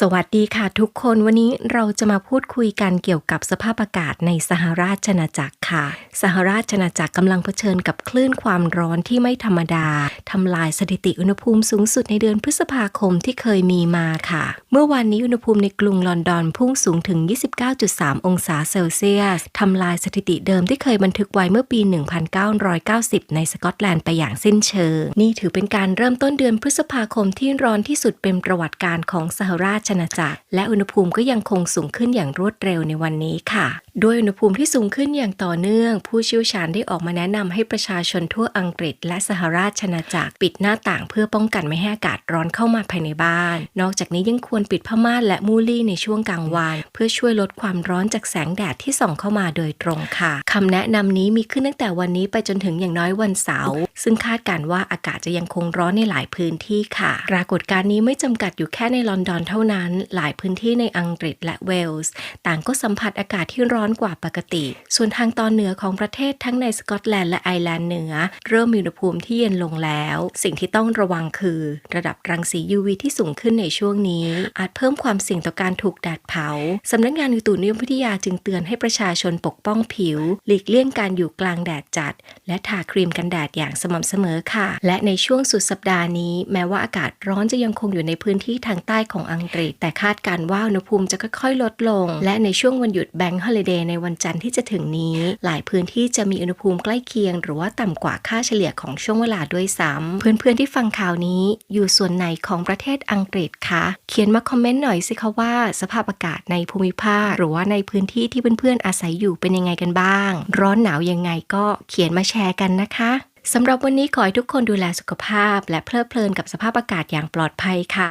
สวัสดีค่ะทุกคนวันนี้เราจะมาพูดคุยกันเกี่ยวกับสภาพอากาศในสหราชอาณาจักรค่ะ สหราชอาณาจักรกำลังเผชิญกับคลื่นความร้อนที่ไม่ธรรมดาทำลายสถิติอุณหภูมิสูงสุดในเดือนพฤษภาคมที่เคยมีมาค่ะ เมื่อวานนี้อุณหภูมิในกรุงลอนดอนพุ่งสูงถึง 29.3 องศาเซลเซียสทำลายสถิติเดิมที่เคยบันทึกไว้เมื่อปี 1990 ในสกอตแลนด์ไปอย่างสิ้นเชิง นี่ถือเป็นการเริ่มต้นเดือนพฤษภาคมที่ร้อนที่สุดเป็นประวัติการของสหราชชนาจักร และอุณหภูมิก็ยังคงสูงขึ้นอย่างรวดเร็วในวันนี้ค่ะ ด้วยอุณหภูมิที่สูงขึ้นอย่างต่อเนื่อง ผู้เชี่ยวชาญได้ออกมาแนะนำให้ประชาชนทั่วอังกฤษ และสหราชอาณาจักรปิดหน้าต่างเพื่อป้องกันไม่ให้อากาศร้อนเข้ามาภายในบ้าน นอกจากนี้ยังควรปิดผ้าม่านและมูลี่ในช่วงกลางวัน เพื่อช่วยลดความร้อนจากแสงแดดที่ส่องเข้ามาโดยตรงค่ะคำแนะนำนี้มีขึ้นตั้งแต่วันนี้ไปจนถึงอย่างน้อยวันเสาร์ซึ่งคาดการณ์ว่าอากาศจะยังคงร้อนในหลายพื้นที่ค่ะ ปรากฏการณ์นี้ไม่จำกัดอยู่แค่ในลอนดอนเท่านั้น หลายพื้นที่ในอังกฤษและเวลส์ ต่างก็สัมผัสอากาศที่ร้อนกว่าปกติ ส่วนทางตอนเหนือของประเทศทั้งในสกอตแลนด์และไอร์แลนด์เหนือ เริ่มมีอุณหภูมิที่เย็นลงแล้ว สิ่งที่ต้องระวังคือ ระดับรังสี UV ที่สูงขึ้นในช่วงนี้ อาจเพิ่มความเสี่ยงต่อการถูกแดดเผาสำนักงานอุตุนิยมวิทยาจึงเตือนให้ประชาชนปกป้องผิว หลีกเลี่ยงการอยู่กลางแดดจัด และทาครีมกันแดดอย่างสม่ำเสมอค่ะ และในช่วงสุดสัปดาห์นี้ แม้ว่าอากาศร้อนจะยังคงอยู่ในพื้นที่ทางใต้ของอังกฤษ แต่คาดการณ์ว่าอุณหภูมิจะค่อยๆลดลง และในช่วงวันหยุดแบงค์ฮอลิเดย์ในวันจันทร์ที่จะถึงนี้ หลายพื้นที่จะมีอุณหภูมิใกล้เคียง หรือว่าต่ำกว่าค่าเฉลี่ยของช่วงเวลาด้วยซ้ำเพื่อนๆที่ฟังข่าวนี้อยู่ส่วนไหนของประเทศอังกฤษคะ เขียนมาคอมเมนต์หน่อยสิคะว่า สภาพอากาศในภูมิภาค หรือว่าในพื้นที่ที่เพื่อนๆอาศัยอยู่เป็นยังไงกันบ้าง ร้อนหนาวยังไงก็เขียนมาแชร์กันนะคะสำหรับวันนี้ขอให้ทุกคนดูแลสุขภาพ และเพลิดเพลินกับสภาพอากาศอย่างปลอดภัยค่ะ